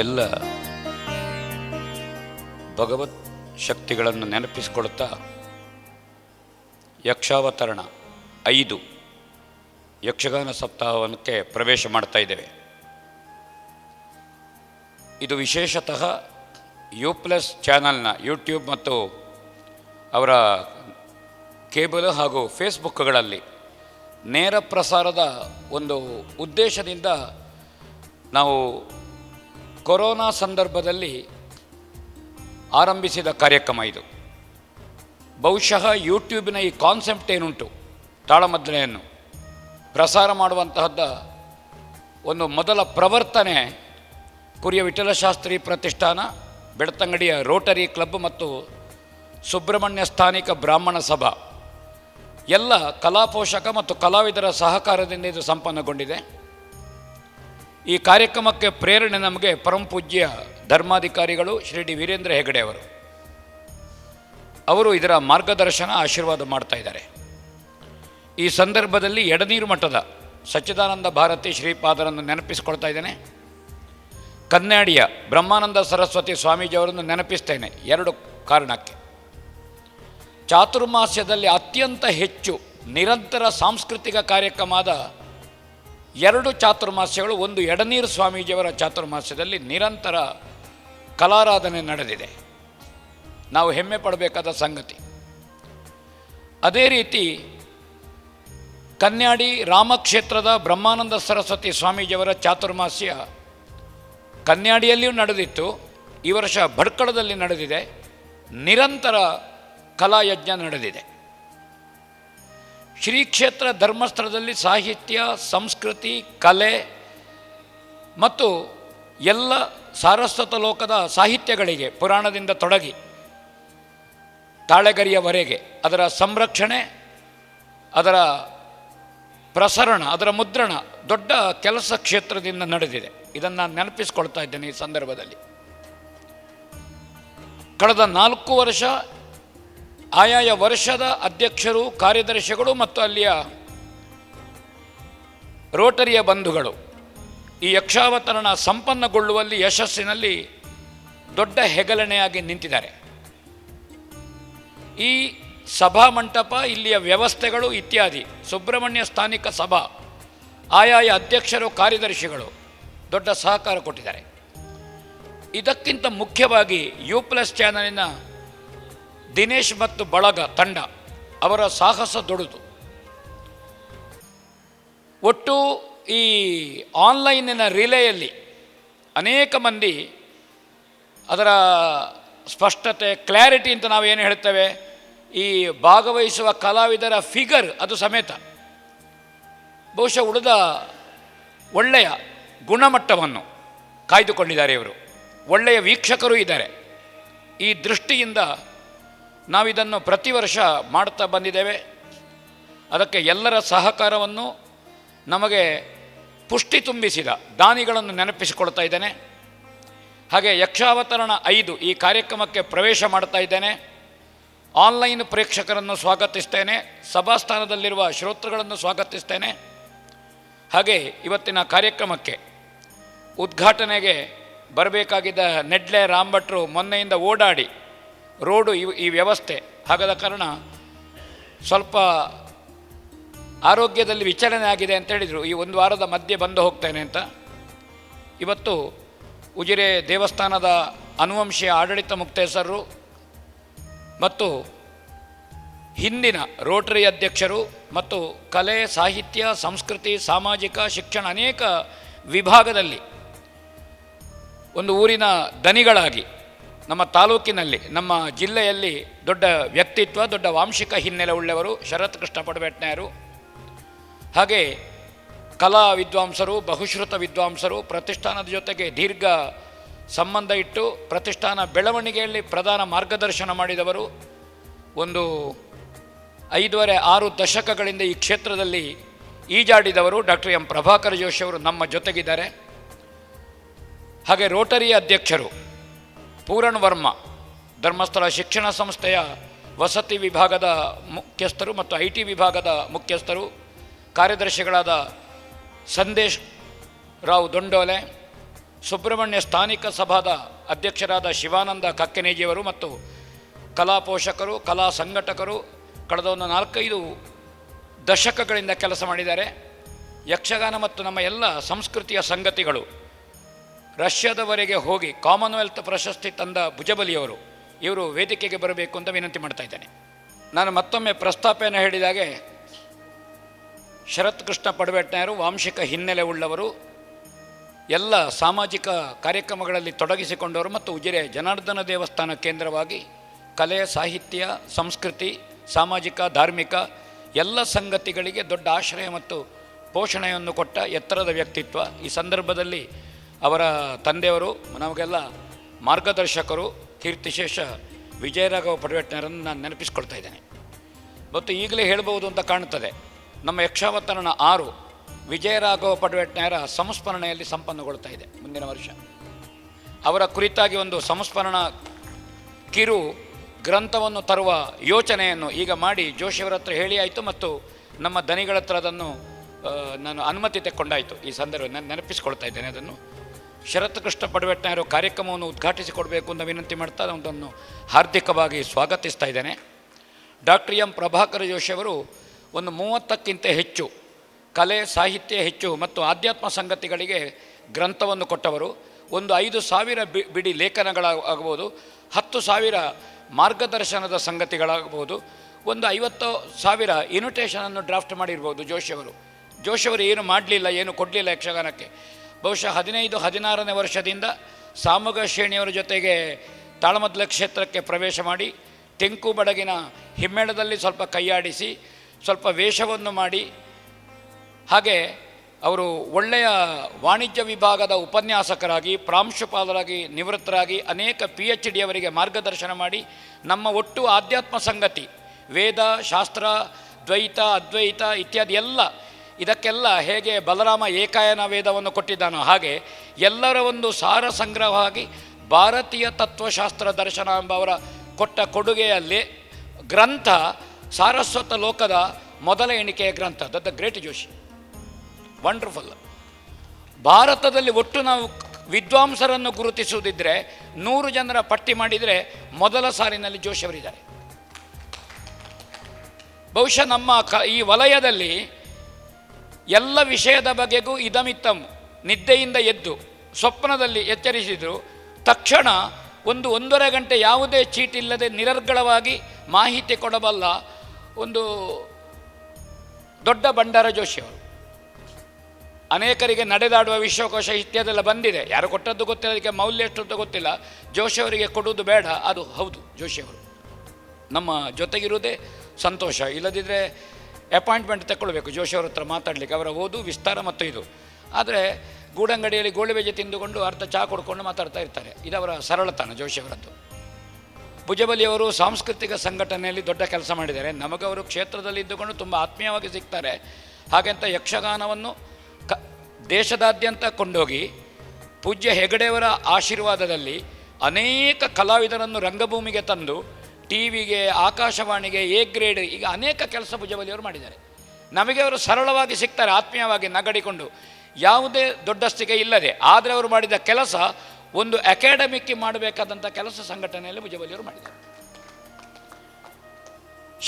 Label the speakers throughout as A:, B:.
A: ಎಲ್ಲ ಭಗವತ್ ಶಕ್ತಿಗಳನ್ನು ನೆನಪಿಸಿಕೊಳ್ತಾ ಯಕ್ಷಾವತರಣ ಐದು ಯಕ್ಷಗಾನ ಸಪ್ತಾಹಕ್ಕೆ ಪ್ರವೇಶ ಮಾಡ್ತಾ ಇದ್ದೇವೆ. ಇದು ವಿಶೇಷತಃ ಯು ಪ್ಲಸ್ ಚಾನಲ್ನ ಯೂಟ್ಯೂಬ್ ಮತ್ತು ಅವರ ಕೇಬಲ್ ಹಾಗೂ ಫೇಸ್ಬುಕ್ಗಳಲ್ಲಿ ನೇರ ಪ್ರಸಾರದ ಒಂದು ಉದ್ದೇಶದಿಂದ ನಾವು ಕೊರೋನಾ ಸಂದರ್ಭದಲ್ಲಿ ಆರಂಭಿಸಿದ ಕಾರ್ಯಕ್ರಮ ಇದು. ಬಹುಶಃ ಯೂಟ್ಯೂಬಿನ ಈ ಕಾನ್ಸೆಪ್ಟ್ ಏನುಂಟು? ತಾಳಮದ್ದಳೆಯನ್ನು ಪ್ರಸಾರ ಮಾಡುವಂತಹದ್ದ ಒಂದು ಮೊದಲ ಪ್ರವರ್ತನೆ ಕುರಿಯ ವಿಠಲಶಾಸ್ತ್ರಿ ಪ್ರತಿಷ್ಠಾನ, ಬೆಳ್ತಂಗಡಿಯ ರೋಟರಿ ಕ್ಲಬ್ ಮತ್ತು ಸುಬ್ರಹ್ಮಣ್ಯ ಸ್ಥಾನಿಕ ಬ್ರಾಹ್ಮಣ ಸಭಾ. ಎಲ್ಲ ಕಲಾಪೋಷಕ ಮತ್ತು ಕಲಾವಿದರ ಸಹಕಾರದಿಂದ ಇದು ಸಂಪನ್ನಗೊಂಡಿದೆ. ಈ ಕಾರ್ಯಕ್ರಮಕ್ಕೆ ಪ್ರೇರಣೆ ನಮಗೆ ಪರಮಪೂಜ್ಯ ಧರ್ಮಾಧಿಕಾರಿಗಳು ಶ್ರೀ ಡಿ ವೀರೇಂದ್ರ ಹೆಗಡೆ ಅವರು. ಅವರು ಇದರ ಮಾರ್ಗದರ್ಶನ ಆಶೀರ್ವಾದ ಮಾಡ್ತಾ ಇದ್ದಾರೆ. ಈ ಸಂದರ್ಭದಲ್ಲಿ ಎಡನೀರು ಮಠದ ಸಚ್ಚಿದಾನಂದ ಭಾರತಿ ಶ್ರೀಪಾದರನ್ನು ನೆನಪಿಸಿಕೊಳ್ತಾ ಇದ್ದೇನೆ. ಕನ್ನಡಿಯ ಬ್ರಹ್ಮಾನಂದ ಸರಸ್ವತಿ ಸ್ವಾಮೀಜಿಯವರನ್ನು ನೆನಪಿಸ್ತೇನೆ ಎರಡು ಕಾರಣಕ್ಕೆ. ಚಾತುರ್ಮಾಸ್ಯದಲ್ಲಿ ಅತ್ಯಂತ ಹೆಚ್ಚು ನಿರಂತರ ಸಾಂಸ್ಕೃತಿಕ ಕಾರ್ಯಕ್ರಮದ ಎರಡು ಚಾತುರ್ಮಾಸ್ಯಗಳು, ಒಂದು ಎಡನೀರು ಸ್ವಾಮೀಜಿಯವರ ಚಾತುರ್ಮಾಸ್ಯದಲ್ಲಿ ನಿರಂತರ ಕಲಾರಾಧನೆ ನಡೆದಿದೆ. ನಾವು ಹೆಮ್ಮೆ ಪಡಬೇಕಾದ ಸಂಗತಿ. ಅದೇ ರೀತಿ ಕನ್ಯಾಡಿ ರಾಮಕ್ಷೇತ್ರದ ಬ್ರಹ್ಮಾನಂದ ಸರಸ್ವತಿ ಸ್ವಾಮೀಜಿಯವರ ಚಾತುರ್ಮಾಸ್ಯ ಕನ್ಯಾಡಿಯಲ್ಲಿಯೂ ನಡೆದಿತ್ತು. ಈ ವರ್ಷ ಭಟ್ಕಳದಲ್ಲಿ ನಡೆದಿದೆ. ನಿರಂತರ ಕಲಾಯಜ್ಞ ನಡೆದಿದೆ. ಶ್ರೀ ಕ್ಷೇತ್ರ ಧರ್ಮಸ್ಥಳದಲ್ಲಿ ಸಾಹಿತ್ಯ, ಸಂಸ್ಕೃತಿ, ಕಲೆ ಮತ್ತು ಎಲ್ಲ ಸಾರಸ್ವತ ಲೋಕದ ಸಾಹಿತ್ಯಗಳಿಗೆ ಪುರಾಣದಿಂದ ತೊಡಗಿ ತಾಳೆಗರಿಯವರೆಗೆ ಅದರ ಸಂರಕ್ಷಣೆ, ಅದರ ಪ್ರಸರಣ, ಅದರ ಮುದ್ರಣ ದೊಡ್ಡ ಕೆಲಸ ಕ್ಷೇತ್ರದಿಂದ ನಡೆದಿದೆ. ಇದನ್ನು ನಾನು ನೆನಪಿಸ್ಕೊಳ್ತಾ ಇದ್ದೇನೆ ಈ ಸಂದರ್ಭದಲ್ಲಿ. ಕಳೆದ ನಾಲ್ಕು ವರ್ಷ ಆಯಾಯ ವರ್ಷದ ಅಧ್ಯಕ್ಷರು, ಕಾರ್ಯದರ್ಶಿಗಳು ಮತ್ತು ಅಲ್ಲಿಯ ರೋಟರಿಯ ಬಂಧುಗಳು. ಈ ಯಕ್ಷಾವತರಣ ಸಂಪನ್ನಗೊಳ್ಳುವಲ್ಲಿ ಯಶಸ್ಸಿನಲ್ಲಿ ದೊಡ್ಡ ಹೆಗಲಣೆಯಾಗಿ ನಿಂತಿದ್ದಾರೆ. ಈ ಸಭಾ ಮಂಟಪ, ಇಲ್ಲಿಯ ವ್ಯವಸ್ಥೆಗಳು ಇತ್ಯಾದಿ, ಸುಬ್ರಹ್ಮಣ್ಯ ಸ್ಥಾನಿಕ ಸಭಾ, ಆಯಾಯ ಅಧ್ಯಕ್ಷರು, ಕಾರ್ಯದರ್ಶಿಗಳು ದೊಡ್ಡ ಸಹಕಾರ ಕೊಟ್ಟಿದ್ದಾರೆ. ಇದಕ್ಕಿಂತ ಮುಖ್ಯವಾಗಿ ಯು ಪ್ಲಸ್ ಚಾನಲಿನ ದಿನೇಶ್ ಮತ್ತು ಬಳಗ ತಂಡ ಅವರ ಸಾಹಸ ದೊಡ್ಡದು. ಒಟ್ಟು ಈ ಆನ್ಲೈನಿನ ರಿಲೇಯಲ್ಲಿ ಅನೇಕ ಮಂದಿ ಅದರ ಸ್ಪಷ್ಟತೆ, ಕ್ಲಾರಿಟಿ ಅಂತ ನಾವು ಏನು ಹೇಳ್ತೇವೆ? ಈ ಭಾಗವಹಿಸುವ ಕಲಾವಿದರ ಫಿಗರ್ ಅದು ಸಮೇತ. ಬಹುಶಃ ಉಳಿದ ಒಳ್ಳೆಯ ಗುಣಮಟ್ಟವನ್ನು ಕಾಯ್ದುಕೊಂಡಿದ್ದಾರೆ ಇವರು. ಒಳ್ಳೆಯ ವೀಕ್ಷಕರು ಇದ್ದಾರೆ. ಈ ದೃಷ್ಟಿಯಿಂದ ನಾವಿದನ್ನು ಪ್ರತಿ ವರ್ಷ ಮಾಡ್ತಾ ಬಂದಿದ್ದೇವೆ. ಅದಕ್ಕೆ ಎಲ್ಲರ ಸಹಕಾರವನ್ನು ನಮಗೆ ಪುಷ್ಟಿ ತುಂಬಿಸಿದ ದಾನಿಗಳನ್ನು ನೆನಪಿಸಿಕೊಳ್ತಾ ಇದ್ದೇನೆ. ಹಾಗೆ ಯಕ್ಷಾವತರಣ ಐದು ಈ ಕಾರ್ಯಕ್ರಮಕ್ಕೆ ಪ್ರವೇಶ ಮಾಡ್ತಾ ಇದ್ದೇನೆ. ಆನ್ಲೈನ್ ಪ್ರೇಕ್ಷಕರನ್ನು ಸ್ವಾಗತಿಸ್ತೇನೆ. ಸಭಾಸ್ಥಾನದಲ್ಲಿರುವ ಶ್ರೋತೃಗಳನ್ನು ಸ್ವಾಗತಿಸ್ತೇನೆ. ಹಾಗೆ ಇವತ್ತಿನ ಕಾರ್ಯಕ್ರಮಕ್ಕೆ ಉದ್ಘಾಟನೆಗೆ ಬರಬೇಕಾಗಿದ್ದ ನೆಡ್ಲೆ ರಾಂಭಟ್ರು ಮೊನ್ನೆಯಿಂದ ಓಡಾಡಿ ರೋಡು ಇವು ಈ ವ್ಯವಸ್ಥೆ ಹಾಗಾದ ಕಾರಣ ಸ್ವಲ್ಪ ಆರೋಗ್ಯದಲ್ಲಿ ವಿಚಾರಣೆ ಆಗಿದೆ ಅಂತ ಹೇಳಿದರು. ಈ ಒಂದು ವಾರದ ಮಧ್ಯೆ ಬಂದು ಹೋಗ್ತೇನೆ ಅಂತ. ಇವತ್ತು ಉಜಿರೆ ದೇವಸ್ಥಾನದ ಅನುವಂಶೀಯ ಆಡಳಿತ ಮುಕ್ತೇಸರರು ಮತ್ತು ಹಿಂದಿನ ರೋಟರಿ ಅಧ್ಯಕ್ಷರು ಮತ್ತು ಕಲೆ, ಸಾಹಿತ್ಯ, ಸಂಸ್ಕೃತಿ, ಸಾಮಾಜಿಕ, ಶಿಕ್ಷಣ ಅನೇಕ ವಿಭಾಗದಲ್ಲಿ ಒಂದು ಊರಿನ ದನಿಗಳಾಗಿ ನಮ್ಮ ತಾಲೂಕಿನಲ್ಲಿ, ನಮ್ಮ ಜಿಲ್ಲೆಯಲ್ಲಿ ದೊಡ್ಡ ವ್ಯಕ್ತಿತ್ವ, ದೊಡ್ಡ ವಾಂಶಿಕ ಹಿನ್ನೆಲೆ ಉಳ್ಳವರು ಶರತ್ ಕೃಷ್ಣ ಹಾಗೆ ಕಲಾ ವಿದ್ವಾಂಸರು, ಬಹುಶ್ರುತ ವಿದ್ವಾಂಸರು, ಪ್ರತಿಷ್ಠಾನದ ಜೊತೆಗೆ ದೀರ್ಘ ಸಂಬಂಧ ಇಟ್ಟು ಪ್ರತಿಷ್ಠಾನ ಬೆಳವಣಿಗೆಯಲ್ಲಿ ಪ್ರಧಾನ ಮಾರ್ಗದರ್ಶನ ಮಾಡಿದವರು. ಒಂದು ಐದೂವರೆ ಆರು ದಶಕಗಳಿಂದ ಈ ಕ್ಷೇತ್ರದಲ್ಲಿ ಈಜಾಡಿದವರು ಡಾಕ್ಟರ್ ಎಂ. ಪ್ರಭಾಕರ್ ಜೋಶಿ ಅವರು ನಮ್ಮ ಜೊತೆಗಿದ್ದಾರೆ. ಹಾಗೆ ರೋಟರಿ ಅಧ್ಯಕ್ಷರು ಪೂರಣ್ ವರ್ಮ ಧರ್ಮಸ್ಥಳ ಶಿಕ್ಷಣ ಸಂಸ್ಥೆಯ ವಸತಿ ವಿಭಾಗದ ಮುಖ್ಯಸ್ಥರು ಮತ್ತು ಐ ಟಿ ವಿಭಾಗದ ಮುಖ್ಯಸ್ಥರು, ಕಾರ್ಯದರ್ಶಿಗಳಾದ ಸಂದೇಶ್ ರಾವ್ ದೊಂಡೋಲೆ, ಸುಬ್ರಹ್ಮಣ್ಯ ಸ್ಥಾನಿಕ ಸಭಾದ ಅಧ್ಯಕ್ಷರಾದ ಶಿವಾನಂದ ಕಕ್ಕೆನೇಜಿಯವರು ಮತ್ತು ಕಲಾ ಪೋಷಕರು, ಕಲಾ ಸಂಘಟಕರು ಕಳೆದ ಒಂದು ನಾಲ್ಕೈದು ದಶಕಗಳಿಂದ ಕೆಲಸ ಮಾಡಿದ್ದಾರೆ. ಯಕ್ಷಗಾನ ಮತ್ತು ನಮ್ಮ ಎಲ್ಲ ಸಂಸ್ಕೃತಿಯ ಸಂಗತಿಗಳು ರಷ್ಯಾದವರೆಗೆ ಹೋಗಿ ಕಾಮನ್ವೆಲ್ತ್ ಪ್ರಶಸ್ತಿ ತಂದ ಭುಜಬಲಿಯವರು, ಇವರು ವೇದಿಕೆಗೆ ಬರಬೇಕು ಅಂತ ವಿನಂತಿ ಮಾಡ್ತಾ ಇದ್ದೇನೆ. ನಾನು ಮತ್ತೊಮ್ಮೆ ಪ್ರಸ್ತಾಪನ ಹೇಳಿದಾಗೆ ಶರತ್ ಕೃಷ್ಣ ಪಡವೆಟ್ನಾಯರು ವಾಂಶಿಕ ಹಿನ್ನೆಲೆ ಉಳ್ಳವರು, ಎಲ್ಲ ಸಾಮಾಜಿಕ ಕಾರ್ಯಕ್ರಮಗಳಲ್ಲಿ ತೊಡಗಿಸಿಕೊಂಡವರು ಮತ್ತು ಉಜಿರೆ ಜನಾರ್ದನ ದೇವಸ್ಥಾನ ಕೇಂದ್ರವಾಗಿ ಕಲೆ, ಸಾಹಿತ್ಯ, ಸಂಸ್ಕೃತಿ, ಸಾಮಾಜಿಕ, ಧಾರ್ಮಿಕ ಎಲ್ಲ ಸಂಗತಿಗಳಿಗೆ ದೊಡ್ಡ ಆಶ್ರಯ ಮತ್ತು ಪೋಷಣೆಯನ್ನು ಕೊಟ್ಟ ಎತ್ತರದ ವ್ಯಕ್ತಿತ್ವ. ಈ ಸಂದರ್ಭದಲ್ಲಿ ಅವರ ತಂದೆಯವರು, ನಮಗೆಲ್ಲ ಮಾರ್ಗದರ್ಶಕರು, ಕೀರ್ತಿಶೇಷ ವಿಜಯರಾಘವ ಪಡವೆಟ್ನರನ್ನು ನಾನು ನೆನಪಿಸ್ಕೊಳ್ತಾ ಇದ್ದೇನೆ. ಮತ್ತು ಈಗಲೇ ಹೇಳ್ಬೋದು ಅಂತ ಕಾಣುತ್ತದೆ, ನಮ್ಮ ಯಕ್ಷಾವತರಣ ಆರು ವಿಜಯರಾಘವ ಪಡವೆಟ್ನಾಯರ ಸಂಸ್ಮರಣೆಯಲ್ಲಿ ಸಂಪನ್ನಗೊಳ್ತಾ ಇದೆ ಮುಂದಿನ ವರ್ಷ. ಅವರ ಕುರಿತಾಗಿ ಒಂದು ಸಂಸ್ಮರಣ ಕಿರು ಗ್ರಂಥವನ್ನು ತರುವ ಯೋಚನೆಯನ್ನು ಈಗ ಮಾಡಿ ಜೋಶಿಯವರ ಹತ್ರ ಹೇಳಿ ಆಯಿತು ಮತ್ತು ನಮ್ಮ ದನಿಗಳ ಹತ್ರ ಅದನ್ನು ನಾನು ಅನುಮತಿ ತೆಕ್ಕೊಂಡಾಯಿತು. ಈ ಸಂದರ್ಭ ನಾನು ನೆನಪಿಸ್ಕೊಳ್ತಾ ಇದ್ದೇನೆ ಅದನ್ನು. ಶರತ್ ಕೃಷ್ಣ ಕಾರ್ಯಕ್ರಮವನ್ನು ಕಾರ್ಯಕ್ರಮವನ್ನು ಉದ್ಘಾಟಿಸಿಕೊಡಬೇಕು ಅಂತ ವಿನಂತಿ ಮಾಡ್ತಾ ಅದನ್ನು ಹಾರ್ದಿಕವಾಗಿ ಸ್ವಾಗತಿಸ್ತಾ ಇದ್ದೇನೆ. ಡಾಕ್ಟರ್ ಎಂ ಪ್ರಭಾಕರ ಜೋಶಿಯವರು ಒಂದು ಮೂವತ್ತಕ್ಕಿಂತ ಹೆಚ್ಚು ಕಲೆ, ಸಾಹಿತ್ಯ ಹೆಚ್ಚು ಮತ್ತು ಆಧ್ಯಾತ್ಮ ಸಂಗತಿಗಳಿಗೆ ಗ್ರಂಥವನ್ನು ಕೊಟ್ಟವರು. ಒಂದು ಐದು ಸಾವಿರ ಬಿ, ಬಿಡಿ ಲೇಖನಗಳಾಗಬಹುದು, ಹತ್ತು ಸಾವಿರ ಮಾರ್ಗದರ್ಶನದ ಸಂಗತಿಗಳಾಗಬಹುದು, ಒಂದು ಐವತ್ತು ಸಾವಿರ ಇನ್ವಿಟೇಷನನ್ನು ಡ್ರಾಫ್ಟ್ ಮಾಡಿರ್ಬೋದು ಜೋಶಿಯವರು ಜೋಶಿಯವರು ಏನು ಮಾಡಲಿಲ್ಲ, ಏನು ಕೊಡಲಿಲ್ಲ ಯಕ್ಷಗಾನಕ್ಕೆ. ಬಹುಶಃ ಹದಿನೈದು, ಹದಿನಾರನೇ ವರ್ಷದಿಂದ ಸಾಮುಗ ಶ್ರೇಣಿಯವರ ಜೊತೆಗೆ ತಾಳಮದ್ಲ ಕ್ಷೇತ್ರಕ್ಕೆ ಪ್ರವೇಶ ಮಾಡಿ ತೆಂಕು ಬಡಗಿನ ಹಿಮ್ಮೇಳದಲ್ಲಿ ಸ್ವಲ್ಪ ಕೈಯಾಡಿಸಿ ಸ್ವಲ್ಪ ವೇಷವನ್ನು ಮಾಡಿ. ಹಾಗೆ ಅವರು ಒಳ್ಳೆಯ ವಾಣಿಜ್ಯ ವಿಭಾಗದ ಉಪನ್ಯಾಸಕರಾಗಿ, ಪ್ರಾಂಶುಪಾಲರಾಗಿ, ನಿವೃತ್ತರಾಗಿ ಅನೇಕ ಪಿ ಎಚ್ ಡಿಯವರಿಗೆ ಮಾರ್ಗದರ್ಶನ ಮಾಡಿ ನಮ್ಮ ಒಟ್ಟು ಆಧ್ಯಾತ್ಮ ಸಂಗತಿ ವೇದ, ಶಾಸ್ತ್ರ, ದ್ವೈತ, ಅದ್ವೈತ ಇತ್ಯಾದಿ ಎಲ್ಲ ಇದಕ್ಕೆಲ್ಲ ಹೇಗೆ ಬಲರಾಮ ಏಕಾಯನ ವೇದವನ್ನು ಕೊಟ್ಟಿದ್ದಾನೋ ಹಾಗೆ ಎಲ್ಲರ ಒಂದು ಸಾರ ಸಂಗ್ರಹವಾಗಿ ಭಾರತೀಯ ತತ್ವಶಾಸ್ತ್ರ ದರ್ಶನ ಎಂಬ ಅವರ ಕೊಟ್ಟ ಕೊಡುಗೆಯಲ್ಲಿ ಗ್ರಂಥ ಸಾರಸ್ವತ ಲೋಕದ ಮೊದಲ ಎಣಿಕೆಯ ಗ್ರಂಥ. ದ ಗ್ರೇಟ್ ಜೋಶಿ ವಂಡರ್ಫುಲ್ ಭಾರತದಲ್ಲಿ ಒಟ್ಟು ನಾವು ವಿದ್ವಾಂಸರನ್ನು ಗುರುತಿಸುವುದಿದ್ದರೆ ನೂರು ಜನರ ಪಟ್ಟಿ ಮಾಡಿದರೆ ಮೊದಲ ಸಾಲಿನಲ್ಲಿ ಜೋಶಿಯವರಿದ್ದಾರೆ ಬಹುಶಃ ನಮ್ಮ ಕ ಈ ವಲಯದಲ್ಲಿ ಎಲ್ಲ ವಿಷಯದ ಬಗೆಗೂ ಇದಮಿತ್ತಂ. ನಿದ್ದೆಯಿಂದ ಎದ್ದು ಸ್ವಪ್ನದಲ್ಲಿ ಎಚ್ಚರಿಸಿದರು. ತಕ್ಷಣ ಒಂದು ಒಂದೂವರೆ ಗಂಟೆ ಯಾವುದೇ ಚೀಟಿಲ್ಲದೆ ನಿರರ್ಗಳವಾಗಿ ಮಾಹಿತಿ ಕೊಡಬಲ್ಲ ಒಂದು ದೊಡ್ಡ ಭಂಡಾರ ಜೋಶಿಯವರು ಅನೇಕರಿಗೆ ನಡೆದಾಡುವ ವಿಶ್ವಕೋಶ ಇತ್ಯಾದೆಲ್ಲ ಬಂದಿದೆ. ಯಾರು ಕೊಟ್ಟದ್ದು ಗೊತ್ತಿಲ್ಲ, ಅದಕ್ಕೆ ಮೌಲ್ಯ ಎಷ್ಟು ಅಂತ ಗೊತ್ತಿಲ್ಲ ಜೋಶಿಯವರಿಗೆ ಕೊಡುವುದು ಬೇಡ, ಅದು ಹೌದು ಜೋಶಿಯವರು ನಮ್ಮ ಜೊತೆಗಿರುವುದೇ ಸಂತೋಷ. ಇಲ್ಲದಿದ್ದರೆ ಅಪಾಯಿಂಟ್ಮೆಂಟ್ ತಗೊಳ್ಬೇಕು ಜೋಶಿಯವ್ರ ಹತ್ರ ಮಾತಾಡಲಿಕ್ಕೆ. ಅವರ ಓದು, ವಿಸ್ತಾರ ಮತ್ತು ಇದು. ಆದರೆ ಗೂಡಂಗಡಿಯಲ್ಲಿ ಗೋಳಿ ಬಜೆ ತಿಂದುಕೊಂಡು ಅರ್ಧ ಚಹಾ ಕೊಡ್ಕೊಂಡು ಮಾತಾಡ್ತಾ ಇರ್ತಾರೆ. ಇದವರ ಸರಳತನ ಜೋಶಿಯವರದ್ದು ಭುಜಬಲಿಯವರು ಸಾಂಸ್ಕೃತಿಕ ಸಂಘಟನೆಯಲ್ಲಿ ದೊಡ್ಡ ಕೆಲಸ ಮಾಡಿದ್ದಾರೆ. ನಮಗವರು ಕ್ಷೇತ್ರದಲ್ಲಿ ಇದ್ದುಕೊಂಡು ತುಂಬ ಆತ್ಮೀಯವಾಗಿ ಸಿಗ್ತಾರೆ. ಹಾಗೆಂತ ಯಕ್ಷಗಾನವನ್ನು ಕ, ದೇಶದಾದ್ಯಂತ ಕೊಂಡೋಗಿ ಪೂಜ್ಯ ಹೆಗಡೆಯವರ ಆಶೀರ್ವಾದದಲ್ಲಿ ಅನೇಕ ಕಲಾವಿದರನ್ನು ರಂಗಭೂಮಿಗೆ ತಂದು ಟಿ ವಿಗೆ ಆಕಾಶವಾಣಿಗೆ ಎ ಗ್ರೇಡ್ ಈಗ ಅನೇಕ ಕೆಲಸ ಭುಜಬಲಿಯವರು ಮಾಡಿದ್ದಾರೆ. ನಮಗೆ ಅವರು ಸರಳವಾಗಿ ಸಿಗ್ತಾರೆ, ಆತ್ಮೀಯವಾಗಿ ನಗಡಿಕೊಂಡು. ಯಾವುದೇ ದೊಡ್ಡಸ್ತಿಗೆ ಇಲ್ಲದೆ, ಆದರೆ ಅವರು ಮಾಡಿದ ಕೆಲಸ ಒಂದು ಅಕಾಡೆಮಿಕ್ ಮಾಡಬೇಕಾದಂಥ ಕೆಲಸ ಸಂಘಟನೆಯಲ್ಲಿ ಭುಜಬಲಿಯವರು ಮಾಡಿದ್ದಾರೆ.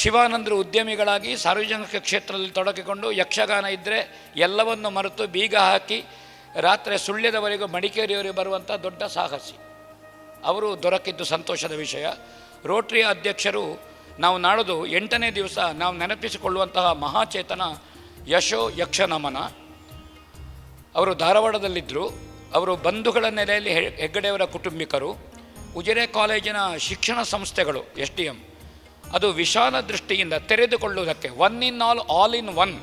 A: ಶಿವಾನಂದರು ಉದ್ಯಮಿಗಳಾಗಿ ಸಾರ್ವಜನಿಕ ಕ್ಷೇತ್ರದಲ್ಲಿ ತೊಡಗಿಕೊಂಡು ಯಕ್ಷಗಾನ ಇದ್ದರೆ ಎಲ್ಲವನ್ನು ಮರೆತು ಬೀಗ ಹಾಕಿ ರಾತ್ರಿ ಸುಳ್ಯದವರೆಗೂ ಮಡಿಕೇರಿಯವರಿಗೆ ಬರುವಂಥ ದೊಡ್ಡ ಸಾಹಸಿ. ಅವರು ದೊರಕಿದ್ದು ಸಂತೋಷದ ವಿಷಯ. ರೋಟ್ರಿಯ ಅಧ್ಯಕ್ಷರು ನಾವು ನಾಡೋದು ಎಂಟನೇ ದಿವಸ ನಾವು ನೆನಪಿಸಿಕೊಳ್ಳುವಂತಹ ಮಹಾಚೇತನ ಯಶೋ ಯಕ್ಷನಮನ. ಅವರು ಧಾರವಾಡದಲ್ಲಿದ್ದರು. ಅವರು ಬಂಧುಗಳ ನೆಲೆಯಲ್ಲಿ ಹೆಗ್ಗಡೆಯವರ ಕುಟುಂಬಿಕರು. ಉಜಿರೆ ಕಾಲೇಜಿನ ಶಿಕ್ಷಣ ಸಂಸ್ಥೆಗಳು, ಎಸ್ ಡಿ ಎಂ. ಅದು ವಿಶಾಲ ದೃಷ್ಟಿಯಿಂದ ತೆರೆದುಕೊಳ್ಳುವುದಕ್ಕೆ one in all all in one.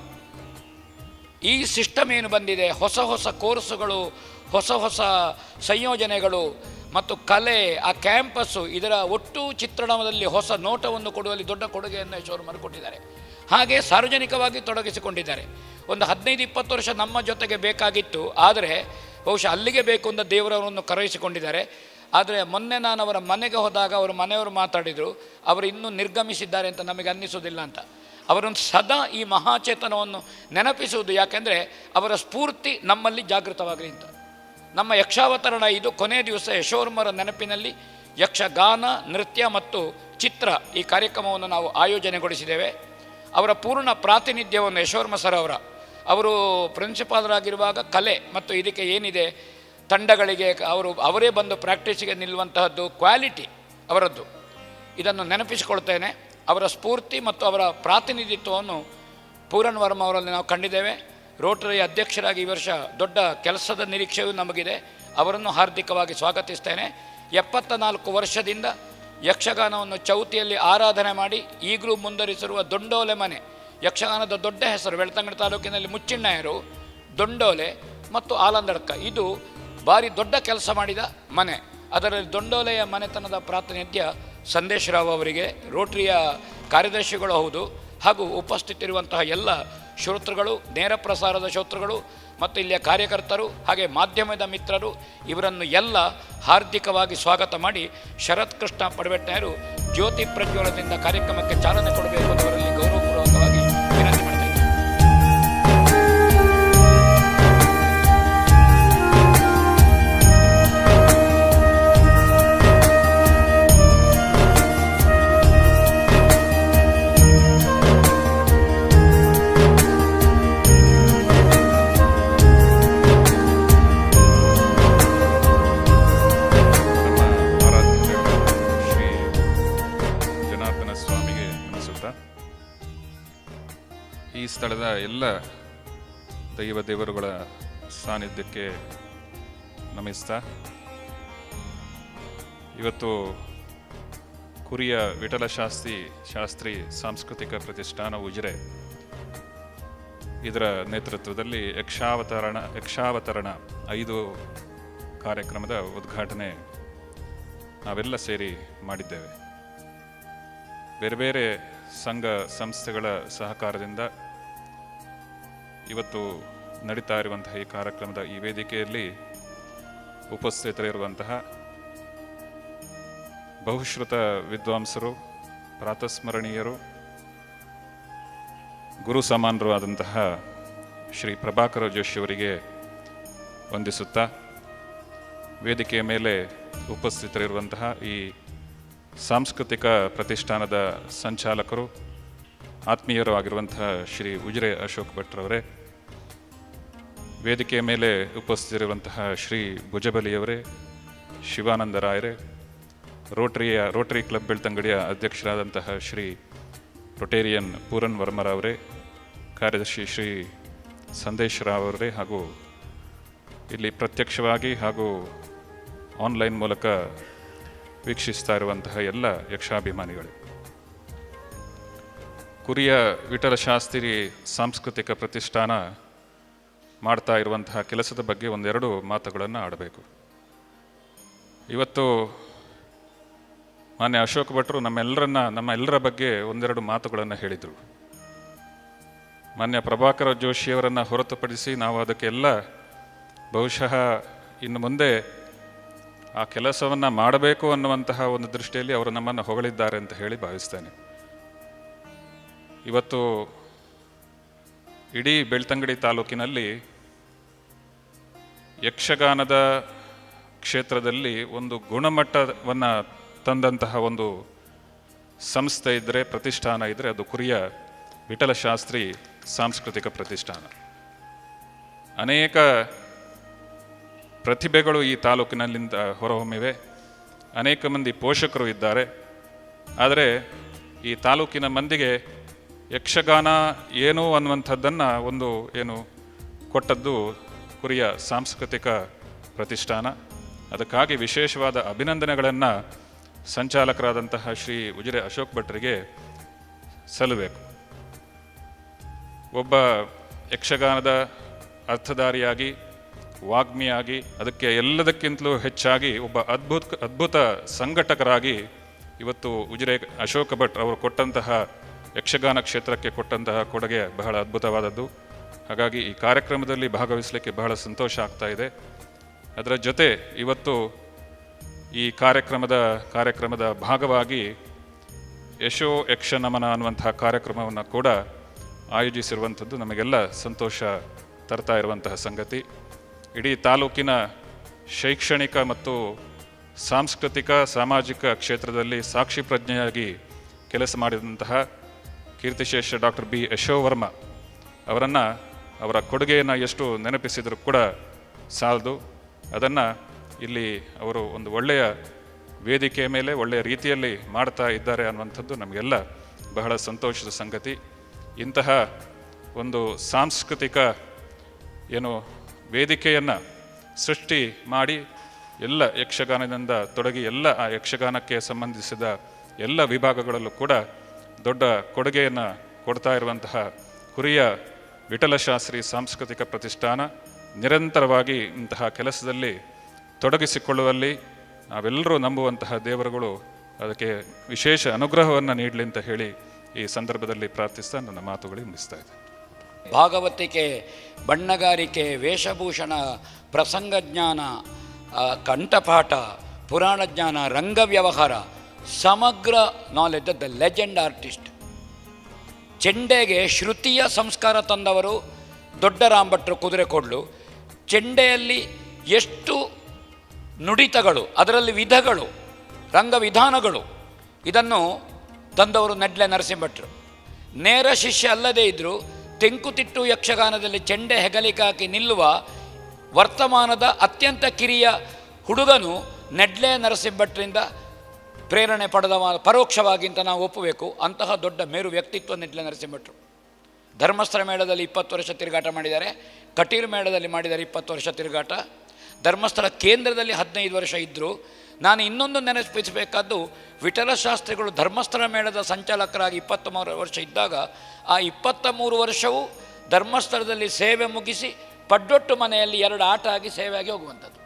A: ಈ ಸಿಸ್ಟಮ್ ಏನು ಬಂದಿದೆ? ಹೊಸ ಹೊಸ ಕೋರ್ಸುಗಳು, ಹೊಸ ಹೊಸ ಸಂಯೋಜನೆಗಳು ಮತ್ತು ಕಲೆ, ಆ ಕ್ಯಾಂಪಸ್ಸು ಇದರ ಒಟ್ಟು ಚಿತ್ರಣದಲ್ಲಿ ಹೊಸ ನೋಟವನ್ನು ಕೊಡುವಲ್ಲಿ ದೊಡ್ಡ ಕೊಡುಗೆಯನ್ನು ಯಶೋರು ಮಾಡಿಕೊಟ್ಟಿದ್ದಾರೆ ಹಾಗೆ ಸಾರ್ವಜನಿಕವಾಗಿ ತೊಡಗಿಸಿಕೊಂಡಿದ್ದಾರೆ. ಒಂದು ಹದಿನೈದು, ಇಪ್ಪತ್ತು ವರ್ಷ ನಮ್ಮ ಜೊತೆಗೆ ಬೇಕಾಗಿತ್ತು. ಆದರೆ ಬಹುಶಃ ಅಲ್ಲಿಗೆ ಬೇಕು ಅಂತ ದೇವರವರನ್ನು ಕರೆಯಿಸಿಕೊಂಡಿದ್ದಾರೆ. ಆದರೆ ಮೊನ್ನೆ ನಾನು ಅವರ ಮನೆಗೆ ಹೋದಾಗ ಅವರ ಮನೆಯವರು ಮಾತಾಡಿದರು, ಅವರು ಇನ್ನೂ ನಿರ್ಗಮಿಸಿದ್ದಾರೆ ಅಂತ ನಮಗೆ ಅನ್ನಿಸೋದಿಲ್ಲ ಅಂತ. ಅವರನ್ನು ಸದಾ ಈ ಮಹಾಚೇತನವನ್ನು ನೆನಪಿಸುವುದು, ಯಾಕೆಂದರೆ ಅವರ ಸ್ಫೂರ್ತಿ ನಮ್ಮಲ್ಲಿ ಜಾಗೃತವಾಗಲಿ ಅಂತ. ನಮ್ಮ ಯಕ್ಷಾವತರಣ ಇದು ಕೊನೆ ದಿವಸ ಯಶೋರ್ಮರ ನೆನಪಿನಲ್ಲಿ ಯಕ್ಷಗಾನ, ನೃತ್ಯ ಮತ್ತು ಚಿತ್ರ ಈ ಕಾರ್ಯಕ್ರಮವನ್ನು ನಾವು ಆಯೋಜನೆಗೊಳಿಸಿದ್ದೇವೆ. ಅವರ ಪೂರ್ಣ ಪ್ರಾತಿನಿಧ್ಯವನ್ನು ಯಶೋರ್ಮ ಸರ್ ಅವರ, ಅವರು ಪ್ರಿನ್ಸಿಪಾಲರಾಗಿರುವಾಗ ಕಲೆ ಮತ್ತು ಇದಕ್ಕೆ ಏನಿದೆ, ತಂಡಗಳಿಗೆ ಅವರು, ಅವರೇ ಬಂದು ಪ್ರಾಕ್ಟೀಸಿಗೆ ನಿಲ್ಲುವಂತಹದ್ದು ಕ್ವಾಲಿಟಿ ಅವರದ್ದು. ಇದನ್ನು ನೆನಪಿಸಿಕೊಳ್ತೇನೆ, ಅವರ ಸ್ಫೂರ್ತಿ ಮತ್ತು ಅವರ ಪ್ರಾತಿನಿಧಿತ್ವವನ್ನು ಪೂರನ್ ವರ್ಮ ಅವರಲ್ಲಿ ನಾವು ಕಂಡಿದ್ದೇವೆ. ರೋಟರಿ ಅಧ್ಯಕ್ಷರಾಗಿ ಈ ವರ್ಷ ದೊಡ್ಡ ಕೆಲಸದ ನಿರೀಕ್ಷೆಯೂ ನಮಗಿದೆ. ಅವರನ್ನು ಹಾರ್ದಿಕವಾಗಿ ಸ್ವಾಗತಿಸ್ತೇನೆ. ಎಪ್ಪತ್ತ ನಾಲ್ಕು ವರ್ಷದಿಂದ ಯಕ್ಷಗಾನವನ್ನು ಚೌತಿಯಲ್ಲಿ ಆರಾಧನೆ ಮಾಡಿ ಈಗಲೂ ಮುಂದುವರಿಸಿರುವ ದೊಂಡೋಲೆ ಮನೆ, ಯಕ್ಷಗಾನದ ದೊಡ್ಡ ಹೆಸರು ಬೆಳ್ತಂಗಡಿ ತಾಲೂಕಿನಲ್ಲಿ ಮುಚ್ಚಿಣ್ಣಯರು ದೊಂಡೋಲೆ ಮತ್ತು ಆಲಂದಡ್ಕ. ಇದು ಭಾರಿ ದೊಡ್ಡ ಕೆಲಸ ಮಾಡಿದ ಮನೆ. ಅದರಲ್ಲಿ ದೊಂಡೋಲೆಯ ಮನೆತನದ ಪ್ರಾತಿನಿಧ್ಯ ಸಂದೇಶ್ ರಾವ್ ಅವರಿಗೆ, ರೋಟರಿಯ ಕಾರ್ಯದರ್ಶಿಗಳು ಹೌದು. ಹಾಗೂ ಉಪಸ್ಥಿತಿರುವಂತಹ ಎಲ್ಲ ಶ್ರೋತೃಗಳು, ನೇರ ಪ್ರಸಾರದ ಶ್ರೋತೃಗಳು, ಮತ್ತು ಇಲ್ಲಿಯ ಕಾರ್ಯಕರ್ತರು, ಹಾಗೆ ಮಾಧ್ಯಮದ ಮಿತ್ರರು, ಇವರನ್ನು ಎಲ್ಲ ಹಾರ್ದಿಕವಾಗಿ ಸ್ವಾಗತ ಮಾಡಿ ಶರತ್ ಕೃಷ್ಣ ಜ್ಯೋತಿ ಪ್ರಜ್ವಲದಿಂದ ಕಾರ್ಯಕ್ರಮಕ್ಕೆ ಚಾಲನೆ ಕೊಡಬೇಕು
B: ಸ್ಥಳದ ಎಲ್ಲ ದೈವ ದೇವರುಗಳ ಸಾನ್ನಿಧ್ಯಕ್ಕೆ ನಮಿಸ್ತ. ಇವತ್ತು ಕುರಿಯ ವಿಠಲ ಶಾಸ್ತ್ರಿ ಶಾಸ್ತ್ರಿ ಸಾಂಸ್ಕೃತಿಕ ಪ್ರತಿಷ್ಠಾನ ಉಜಿರೆ. ಇದರ ನೇತೃತ್ವದಲ್ಲಿ ಯಕ್ಷಾವತರಣ ಯಕ್ಷಾವತರಣ ಐದು ಕಾರ್ಯಕ್ರಮದ ಉದ್ಘಾಟನೆ ನಾವೆಲ್ಲ ಸೇರಿ ಮಾಡಿದ್ದೇವೆ. ಬೇರೆ ಬೇರೆ ಸಂಘ ಸಂಸ್ಥೆಗಳ ಸಹಕಾರದಿಂದ ಇವತ್ತು ನಡೀತಾ ಇರುವಂತಹ ಈ ಕಾರ್ಯಕ್ರಮದ ಈ ವೇದಿಕೆಯಲ್ಲಿ ಉಪಸ್ಥಿತರಿರುವಂತಹ ಬಹುಶ್ರುತ ವಿದ್ವಾಂಸರು, ಪ್ರಾತಸ್ಮರಣೀಯರು, ಗುರು ಸಮಾನರು ಆದಂತಹ ಶ್ರೀ ಪ್ರಭಾಕರ ಜೋಶಿಯವರಿಗೆ ವಂದಿಸುತ್ತಾ ವೇದಿಕೆಯ ಮೇಲೆ ಉಪಸ್ಥಿತರಿರುವಂತಹ ಈ ಸಾಂಸ್ಕೃತಿಕ ಪ್ರತಿಷ್ಠಾನದ ಸಂಚಾಲಕರು, ಆತ್ಮೀಯರು ಆಗಿರುವಂತಹ ಶ್ರೀ ಉಜಿರೆ ಅಶೋಕ್ ಭಟ್ರವರೇ ವೇದಿಕೆಯ ಮೇಲೆ ಉಪಸ್ಥಿತಿರುವಂತಹ ಶ್ರೀ ಭುಜಬಲಿಯವರೇ, ಶಿವಾನಂದ ರಾಯರೇ, ರೋಟರಿಯ, ರೋಟರಿ ಕ್ಲಬ್ ಬೆಳ್ತಂಗಡಿಯ ಅಧ್ಯಕ್ಷರಾದಂತಹ ಶ್ರೀ ರೊಟೇರಿಯನ್ ಪೂರನ್ ವರ್ಮರವರೇ ಕಾರ್ಯದರ್ಶಿ ಶ್ರೀ ಸಂದೇಶ್ ರಾವ್ ಅವರೇ ಹಾಗೂ ಇಲ್ಲಿ ಪ್ರತ್ಯಕ್ಷವಾಗಿ ಹಾಗೂ ಆನ್ಲೈನ್ ಮೂಲಕ ವೀಕ್ಷಿಸ್ತಾ ಇರುವಂತಹ ಎಲ್ಲ ಯಕ್ಷಾಭಿಮಾನಿಗಳೇ. ಕುರಿಯ ವಿಠಲ ಶಾಸ್ತ್ರಿ ಸಾಂಸ್ಕೃತಿಕ ಪ್ರತಿಷ್ಠಾನ ಮಾಡ್ತಾ ಇರುವಂತಹ ಕೆಲಸದ ಬಗ್ಗೆ ಒಂದೆರಡು ಮಾತುಗಳನ್ನು ಆಡಬೇಕು. ಇವತ್ತು ಮಾನ್ಯ ಅಶೋಕ್ ಭಟ್ರು ನಮ್ಮೆಲ್ಲರನ್ನ, ನಮ್ಮ ಎಲ್ಲರ ಬಗ್ಗೆ ಒಂದೆರಡು ಮಾತುಗಳನ್ನು ಹೇಳಿದರು. ಮಾನ್ಯ ಪ್ರಭಾಕರ ಜೋಶಿಯವರನ್ನು ಹೊರತುಪಡಿಸಿ ನಾವು ಅದಕ್ಕೆಲ್ಲ ಬಹುಶಃ ಇನ್ನು ಮುಂದೆ ಆ ಕೆಲಸವನ್ನು ಮಾಡಬೇಕು ಅನ್ನುವಂತಹ ಒಂದು ದೃಷ್ಟಿಯಲ್ಲಿ ಅವರು ನಮ್ಮನ್ನು ಹೊಗಳಿದ್ದಾರೆ ಅಂತ ಹೇಳಿ ಭಾವಿಸ್ತೇನೆ. ಇವತ್ತು ಇಡೀ ಬೆಳ್ತಂಗಡಿ ತಾಲೂಕಿನಲ್ಲಿ ಯಕ್ಷಗಾನದ ಕ್ಷೇತ್ರದಲ್ಲಿ ಒಂದು ಗುಣಮಟ್ಟವನ್ನು ತಂದಂತಹ ಒಂದು ಸಂಸ್ಥೆ ಇದ್ದರೆ ಪ್ರತಿಷ್ಠಾನ ಇದ್ದರೆ ಅದು ಕುರಿಯ ವಿಠಲಶಾಸ್ತ್ರಿ ಸಾಂಸ್ಕೃತಿಕ ಪ್ರತಿಷ್ಠಾನ. ಅನೇಕ ಪ್ರತಿಭೆಗಳು ಈ ತಾಲೂಕಿನಲ್ಲಿಂದ ಹೊರಹೊಮ್ಮಿವೆ. ಅನೇಕ ಮಂದಿ ಪೋಷಕರು ಇದ್ದಾರೆ. ಆದರೆ ಈ ತಾಲೂಕಿನ ಮಂದಿಗೆ ಯಕ್ಷಗಾನ ಏನು ಅನ್ನುವಂಥದ್ದನ್ನು ಒಂದು ಏನು ಕೊಟ್ಟದ್ದು ಕುರಿಯ ಸಾಂಸ್ಕೃತಿಕ ಪ್ರತಿಷ್ಠಾನ. ಅದಕ್ಕಾಗಿ ವಿಶೇಷವಾದ ಅಭಿನಂದನೆಗಳನ್ನು ಸಂಚಾಲಕರಾದಂತಹ ಶ್ರೀ ಉಜಿರೆ ಅಶೋಕ್ ಭಟ್ರಿಗೆ ಸಲ್ಲಬೇಕು. ಒಬ್ಬ ಯಕ್ಷಗಾನದ ಅರ್ಥಧಾರಿಯಾಗಿ, ವಾಗ್ಮಿಯಾಗಿ, ಅದಕ್ಕೆ ಎಲ್ಲದಕ್ಕಿಂತಲೂ ಹೆಚ್ಚಾಗಿ ಒಬ್ಬ ಅದ್ಭುತ ಅದ್ಭುತ ಸಂಘಟಕರಾಗಿ ಇವತ್ತು ಉಜಿರೆ ಅಶೋಕ ಭಟ್ ಅವರು ಕೊಟ್ಟಂತಹ ಯಕ್ಷಗಾನ ಕ್ಷೇತ್ರಕ್ಕೆ ಕೊಟ್ಟಂತಹ ಕೊಡುಗೆ ಬಹಳ ಅದ್ಭುತವಾದದ್ದು. ಹಾಗಾಗಿ ಈ ಕಾರ್ಯಕ್ರಮದಲ್ಲಿ ಭಾಗವಹಿಸಲಿಕ್ಕೆ ಬಹಳ ಸಂತೋಷ ಆಗ್ತಾ ಇದೆ. ಅದರ ಜೊತೆ ಇವತ್ತು ಈ ಕಾರ್ಯಕ್ರಮದ ಕಾರ್ಯಕ್ರಮದ ಭಾಗವಾಗಿ ಯಶೋ ಯಕ್ಷ ನಮನ ಅನ್ನುವಂತಹ ಕಾರ್ಯಕ್ರಮವನ್ನು ಕೂಡ ಆಯೋಜಿಸಿರುವಂಥದ್ದು ನಮಗೆಲ್ಲ ಸಂತೋಷ ತರ್ತಾ ಇರುವಂತಹ ಸಂಗತಿ. ಇಡೀ ತಾಲೂಕಿನ ಶೈಕ್ಷಣಿಕ ಮತ್ತು ಸಾಂಸ್ಕೃತಿಕ, ಸಾಮಾಜಿಕ ಕ್ಷೇತ್ರದಲ್ಲಿ ಸಾಕ್ಷಿ ಪ್ರಜ್ಞೆಯಾಗಿ ಕೆಲಸ ಮಾಡಿದಂತಹ ಕೀರ್ತಿಶೇಷ ಡಾಕ್ಟರ್ ಬಿ ಯಶೋವರ್ಮ ಅವರನ್ನು ಅವರ ಕೊಡುಗೆಯನ್ನು ಎಷ್ಟು ನೆನಪಿಸಿದರೂ ಕೂಡ ಸಾಲದು. ಅದನ್ನು ಇಲ್ಲಿ ಅವರು ಒಂದು ಒಳ್ಳೆಯ ವೇದಿಕೆಯ ಮೇಲೆ, ಒಳ್ಳೆಯ ರೀತಿಯಲ್ಲಿ ಮಾಡ್ತಾ ಇದ್ದಾರೆ ಅನ್ನುವಂಥದ್ದು ನಮಗೆಲ್ಲ ಬಹಳ ಸಂತೋಷದ ಸಂಗತಿ. ಇಂತಹ ಒಂದು ಸಾಂಸ್ಕೃತಿಕ ಏನು ವೇದಿಕೆಯನ್ನು ಸೃಷ್ಟಿ ಮಾಡಿ ಎಲ್ಲ ಯಕ್ಷಗಾನದಿಂದ ತೊಡಗಿ ಎಲ್ಲ ಆ ಯಕ್ಷಗಾನಕ್ಕೆ ಸಂಬಂಧಿಸಿದ ಎಲ್ಲ ವಿಭಾಗಗಳಲ್ಲೂ ಕೂಡ ದೊಡ್ಡ ಕೊಡುಗೆಯನ್ನು ಕೊಡ್ತಾ ಇರುವಂತಹ ಕುರಿಯ ವಿಠಲಶಾಸ್ತ್ರಿ ಸಾಂಸ್ಕೃತಿಕ ಪ್ರತಿಷ್ಠಾನ ನಿರಂತರವಾಗಿ ಇಂತಹ ಕೆಲಸದಲ್ಲಿ ತೊಡಗಿಸಿಕೊಳ್ಳುವಲ್ಲಿ ನಾವೆಲ್ಲರೂ ನಂಬುವಂತಹ ದೇವರುಗಳು ಅದಕ್ಕೆ ವಿಶೇಷ ಅನುಗ್ರಹವನ್ನು ನೀಡಲಿ ಅಂತ ಹೇಳಿ ಈ ಸಂದರ್ಭದಲ್ಲಿ ಪ್ರಾರ್ಥಿಸ್ತಾ ನನ್ನ ಮಾತುಗಳಿಗೆ ಮುಗಿಸ್ತಾ ಇದೆ
A: ಭಾಗವತಿಕೆ, ಬಣ್ಣಗಾರಿಕೆ, ವೇಷಭೂಷಣ, ಪ್ರಸಂಗ ಜ್ಞಾನ ಕಂಠಪಾಠ, ಪುರಾಣ ಜ್ಞಾನ ರಂಗ ವ್ಯವಹಾರ ಸಮಗ್ರ ನಾಲೆಜ್ ದ ಲೆಜೆಂಡ್ ಆರ್ಟಿಸ್ಟ್ ಚೆಂಡೆಗೆ ಶ್ರುತಿಯ ಸಂಸ್ಕಾರ ತಂದವರು ದೊಡ್ಡ ರಾಂಭಟ್ರು ಕುದುರೆ ಕೊಡ್ಲು ಚೆಂಡೆಯಲ್ಲಿ ಎಷ್ಟು ನುಡಿತಗಳು, ಅದರಲ್ಲಿ ವಿಧಗಳು ರಂಗ ವಿಧಾನಗಳು ಇದನ್ನು ತಂದವರು ನೆಡ್ಲೆ ನರಸಿಂಭಟ್ರು. ನೇರ ಶಿಷ್ಯ ಅಲ್ಲದೇ ಇದ್ದರೂ ತೆಂಕುತಿಟ್ಟು ಯಕ್ಷಗಾನದಲ್ಲಿ ಚೆಂಡೆ ಹೆಗಲಿಕಾಕಿ ನಿಲ್ಲುವ ವರ್ತಮಾನದ ಅತ್ಯಂತ ಕಿರಿಯ ಹುಡುಗನು ನೆಡ್ಲೆ ನರಸಿಂಭಟ್ರಿಂದ ಪ್ರೇರಣೆ ಪಡೆದವ ಪರೋಕ್ಷವಾಗಿ ಅಂತ ನಾವು ಒಪ್ಪಬೇಕು. ಅಂತಹ ದೊಡ್ಡ ಮೇರು ವ್ಯಕ್ತಿತ್ವ ನೆಡ್ಲೆ ನರಸಿಂಭಟ್ರು ಧರ್ಮಸ್ಥಳ ಮೇಳದಲ್ಲಿ ಇಪ್ಪತ್ತು ವರ್ಷ ತಿರುಗಾಟ ಮಾಡಿದ್ದಾರೆ. ಕಟೀಲು ಮೇಳದಲ್ಲಿ ಮಾಡಿದ್ದಾರೆ ಇಪ್ಪತ್ತು ವರ್ಷ ತಿರುಗಾಟ. ಧರ್ಮಸ್ಥಳ ಕೇಂದ್ರದಲ್ಲಿ ಹದಿನೈದು ವರ್ಷ ಇದ್ದರು ನಾನು ಇನ್ನೊಂದು ನೆನಪಿಸಬೇಕಾದ್ದು ವಿಠಲಶಾಸ್ತ್ರಿಗಳು ಧರ್ಮಸ್ಥಳ ಮೇಳದ ಸಂಚಾಲಕರಾಗಿ ಇಪ್ಪತ್ತ ಮೂರು ವರ್ಷ ಇದ್ದಾಗ, ಆ ಇಪ್ಪತ್ತ ಮೂರು ವರ್ಷವೂ ಧರ್ಮಸ್ಥಳದಲ್ಲಿ ಸೇವೆ ಮುಗಿಸಿ, ಪಡ್ಡೊಟ್ಟು ಮನೆಯಲ್ಲಿ ಎರಡು ಆಟ ಆಗಿ ಸೇವೆಯಾಗಿ ಹೋಗುವಂಥದ್ದು.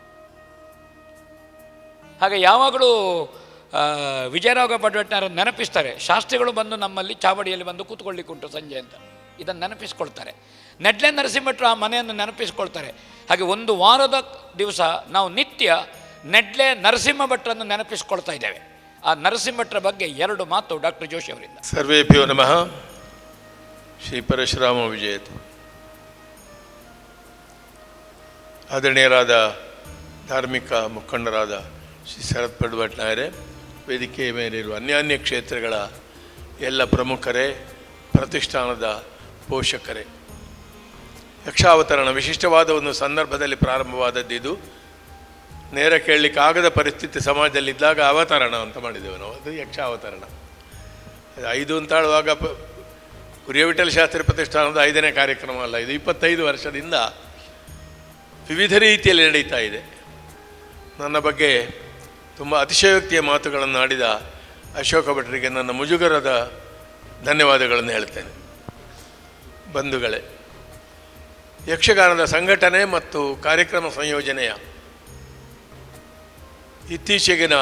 A: ಹಾಗೆ ಯಾವಾಗಲೂ ವಿಜಯರಾಘವ ಪಡ್ವಟ್ನವರು ನೆನಪಿಸ್ತಾರೆ. ಶಾಸ್ತ್ರಿಗಳು ಬಂದು ನಮ್ಮಲ್ಲಿ ಚಾವಡಿಯಲ್ಲಿ ಬಂದು ಕೂತ್ಕೊಳ್ಳಿಕ್ಕುಂಟು ಸಂಜೆ ಅಂತ. ಇದನ್ನು ನೆನಪಿಸ್ಕೊಳ್ತಾರೆ. ನೆಡ್ಲೆ ನರಸಿಂಹಟ್ರು ಆ ಮನೆಯನ್ನು ನೆನಪಿಸ್ಕೊಳ್ತಾರೆ. ಹಾಗೆ ಒಂದು ವಾರದ ದಿವಸ ನಾವು ನಿತ್ಯ ನೆಡ್ಲೆ ನರಸಿಂಹ ಭಟ್ರನ್ನು ನೆನಪಿಸ್ಕೊಳ್ತಾ ಇದ್ದೇವೆ. ಆ ನರಸಿಂಹ ಭಟ್ರ ಬಗ್ಗೆ ಎರಡು ಮಾತು ಡಾಕ್ಟರ್ ಜೋಶಿ ಅವರಿಂದ.
C: ಸರ್ವೇಭ್ಯೋ ನಮಃ. ಶ್ರೀ ಪರಶುರಾಮ ವಿಜಯತ. ಆದರಣೀಯರಾದ ಧಾರ್ಮಿಕ ಮುಖಂಡರಾದ ಶ್ರೀ ಶರತ್ ಪಡ್ಭಟ್ನಾಯರೇ ವೇದಿಕೆಯ ಮೇಲಿರುವ ಅನ್ಯಾನ್ಯ ಕ್ಷೇತ್ರಗಳ ಎಲ್ಲ ಪ್ರಮುಖರೇ, ಪ್ರತಿಷ್ಠಾನದ ಪೋಷಕರೇ. ಯಕ್ಷಾವತರಣ ವಿಶಿಷ್ಟವಾದ ಒಂದು ಸಂದರ್ಭದಲ್ಲಿ ಪ್ರಾರಂಭವಾದದ್ದು ಇದು. ನೇರ ಕೇಳಲಿಕ್ಕಾಗದ ಪರಿಸ್ಥಿತಿ ಸಮಾಜದಲ್ಲಿದ್ದಾಗ ಅವತರಣ ಅಂತ ಮಾಡಿದ್ದೇವೆ ನಾವು ಅದು ಯಕ್ಷಾವತರಣ. ಐದು ಅಂತ ಹೇಳುವಾಗ ಪ- ಶಾಸ್ತ್ರಿ ಪ್ರತಿಷ್ಠಾನದ ಐದನೇ ಕಾರ್ಯಕ್ರಮ ಅಲ್ಲ, ಇದು ಇಪ್ಪತ್ತೈದು ವರ್ಷದಿಂದ ವಿವಿಧ ರೀತಿಯಲ್ಲಿ ನಡೀತಾ ಇದೆ. ನನ್ನ ಬಗ್ಗೆ ತುಂಬ ಅತಿಶಯೋಕ್ತಿಯ ಮಾತುಗಳನ್ನು ಆಡಿದ ಅಶೋಕ ಭಟ್ರಿಗೆ ನನ್ನ ಮುಜುಗರದ ಧನ್ಯವಾದಗಳನ್ನು ಹೇಳ್ತೇನೆ. ಬಂಧುಗಳೇ, ಯಕ್ಷಗಾನದ ಸಂಘಟನೆ ಮತ್ತು ಕಾರ್ಯಕ್ರಮ ಸಂಯೋಜನೆಯ ಇತ್ತೀಚೆಗಿನ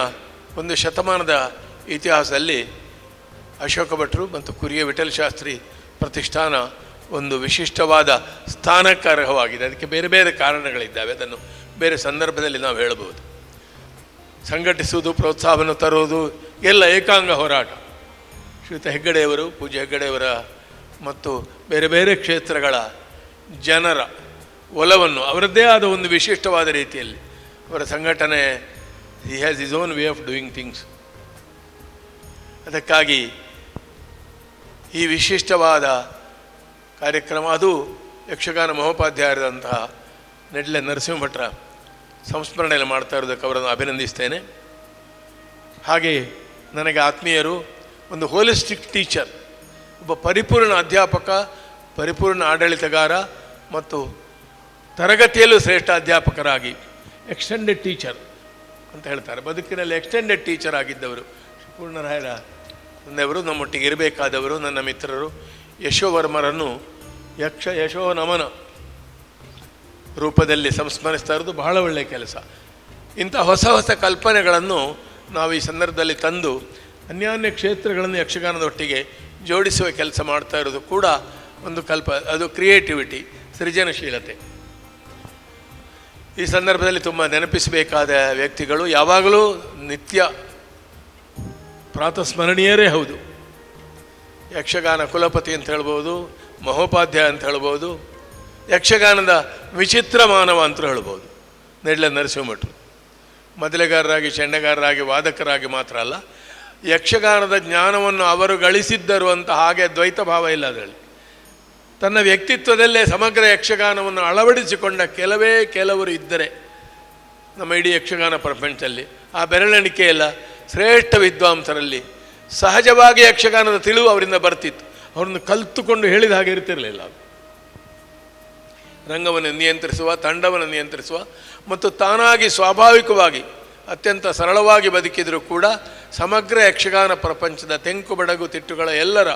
C: ಒಂದು ಶತಮಾನದ ಇತಿಹಾಸದಲ್ಲಿ ಅಶೋಕ ಭಟ್ರು ಮತ್ತು ಕುರಿಯ ವಿಠಲ್ ಶಾಸ್ತ್ರಿ ಪ್ರತಿಷ್ಠಾನ ಒಂದು ವಿಶಿಷ್ಟವಾದ ಸ್ಥಾನಕ್ಕೆ ಅರ್ಹವಾಗಿದೆ. ಅದಕ್ಕೆ ಬೇರೆ ಬೇರೆ ಕಾರಣಗಳಿದ್ದಾವೆ. ಅದನ್ನು ಬೇರೆ ಸಂದರ್ಭದಲ್ಲಿ ನಾವು ಹೇಳಬಹುದು. ಸಂಘಟಿಸುವುದು, ಪ್ರೋತ್ಸಾಹವನ್ನು ತರುವುದು, ಎಲ್ಲ ಏಕಾಂಗ ಹೋರಾಟ. ಶ್ರೀಯುತ ಹೆಗ್ಗಡೆಯವರು ಪೂಜೆ ಹೆಗ್ಗಡೆಯವರ ಮತ್ತು ಬೇರೆ ಬೇರೆ ಕ್ಷೇತ್ರಗಳ ಜನರ ಒಲವನ್ನು, ಅವರದ್ದೇ ಆದ ಒಂದು ವಿಶಿಷ್ಟವಾದ ರೀತಿಯಲ್ಲಿ ಅವರ ಸಂಘಟನೆ he has is own way of doing things ಅದಕ್ಕಾಗಿ ಈ ವಿಶಿಷ್ಟವಾದ ಕಾರ್ಯಕ್ರಮ, ಅದು ಯಕ್ಷಗಾನ ಮಹೋಪಾಧ್ಯಾಯರಾದಂತಹ ನೆಡ್ಲೆ ನರಸಿಂಹಭಟ್ರ ಸಂಸ್ಮರಣೆಯಲ್ಲಿ ಮಾಡ್ತಾ ಇರೋದಕ್ಕೆ ಅವರನ್ನು ಅಭಿನಂದಿಸ್ತೇನೆ. ಹಾಗೆ ನನಗೆ ಆತ್ಮೀಯರು, ಒಂದು ಹೋಲಿಸ್ಟಿಕ್ ಟೀಚರ್ ಒಬ್ಬ ಪರಿಪೂರ್ಣ ಅಧ್ಯಾಪಕ, ಪರಿಪೂರ್ಣ ಆಡಳಿತಗಾರ ಮತ್ತು ತರಗತಿಯಲ್ಲೂ ಶ್ರೇಷ್ಠ ಅಧ್ಯಾಪಕರಾಗಿ ಎಕ್ಸ್ಟೆಂಡೆಡ್ ಟೀಚರ್ ಅಂತ ಹೇಳ್ತಾರೆ. ಬದುಕಿನಲ್ಲಿ ಎಕ್ಸ್ಟೆಂಡೆಡ್ ಟೀಚರ್ ಆಗಿದ್ದವರು ಪೂರ್ಣರಾಯರ ತಂದೆಯವರು, ನಮ್ಮೊಟ್ಟಿಗೆ ಇರಬೇಕಾದವರು, ನನ್ನ ಮಿತ್ರರು ಯಶೋವರ್ಮರನ್ನು ಯಕ್ಷ ಯಶೋ ನಮನ ರೂಪದಲ್ಲಿ ಸಂಸ್ಮರಿಸ್ತಾ ಇರೋದು ಬಹಳ ಒಳ್ಳೆಯ ಕೆಲಸ. ಇಂಥ ಹೊಸ ಹೊಸ ಕಲ್ಪನೆಗಳನ್ನು ನಾವು ಈ ಸಂದರ್ಭದಲ್ಲಿ ತಂದು ಅನ್ಯಾನ್ಯ ಕ್ಷೇತ್ರಗಳನ್ನು ಯಕ್ಷಗಾನದೊಟ್ಟಿಗೆ ಜೋಡಿಸುವ ಕೆಲಸ ಮಾಡ್ತಾ ಇರೋದು ಕೂಡ ಒಂದು ಕಲ್ಪ, ಅದು ಕ್ರಿಯೇಟಿವಿಟಿ ಸೃಜನಶೀಲತೆ. ಈ ಸಂದರ್ಭದಲ್ಲಿ ತುಂಬ ನೆನಪಿಸಬೇಕಾದ ವ್ಯಕ್ತಿಗಳು ಯಾವಾಗಲೂ ನಿತ್ಯ ಪ್ರಾತಸ್ಮರಣೀಯರೇ ಹೌದು. ಯಕ್ಷಗಾನ ಕುಲಪತಿ ಅಂತ ಹೇಳ್ಬೋದು, ಮಹೋಪಾಧ್ಯಾಯ ಅಂತ ಹೇಳ್ಬೋದು ಯಕ್ಷಗಾನದ ವಿಚಿತ್ರ ಮಾನವ ಅಂತ ಹೇಳ್ಬೋದು. ನೆಡ್ಲ ನರಸಿಂಹಭಟ್ರು ಮೊದಲೆಗಾರರಾಗಿ ಚೆಂಡಗಾರರಾಗಿ ವಾದಕರಾಗಿ ಮಾತ್ರ ಅಲ್ಲ, ಯಕ್ಷಗಾನದ ಜ್ಞಾನವನ್ನು ಅವರು ಗಳಿಸಿದ್ದರು ಅಂತ ಹಾಗೆ ದ್ವೈತ ಭಾವ ಇಲ್ಲ ಅದರಲ್ಲಿ. ತನ್ನ ವ್ಯಕ್ತಿತ್ವದಲ್ಲೇ ಸಮಗ್ರ ಯಕ್ಷಗಾನವನ್ನು ಅಳವಡಿಸಿಕೊಂಡ ಕೆಲವೇ ಕೆಲವರು ಇದ್ದರೆ, ನಮ್ಮ ಇಡೀ ಯಕ್ಷಗಾನ ಪ್ರಪಂಚದಲ್ಲಿ, ಆ ಬೆರಳೆಣಿಕೆ ಎಲ್ಲ ಶ್ರೇಷ್ಠ ವಿದ್ವಾಂಸರಲ್ಲಿ ಸಹಜವಾಗಿ ಯಕ್ಷಗಾನದ ತಿಳಿವು ಅವರಿಂದ ಬರ್ತಿತ್ತು. ಅವ್ರನ್ನ ಕಲ್ತುಕೊಂಡು ಹೇಳಿದ ಹಾಗೆ ಇರ್ತಿರಲಿಲ್ಲ ಅದು. ರಂಗವನ್ನು ನಿಯಂತ್ರಿಸುವ, ತಂಡವನ್ನು ನಿಯಂತ್ರಿಸುವ ಮತ್ತು ತಾನಾಗಿ ಸ್ವಾಭಾವಿಕವಾಗಿ ಅತ್ಯಂತ ಸರಳವಾಗಿ ಬದುಕಿದರೂ ಕೂಡ ಸಮಗ್ರ ಯಕ್ಷಗಾನ ಪ್ರಪಂಚದ ತೆಂಕು ಬಡಗು ತಿಟ್ಟುಗಳ ಎಲ್ಲರ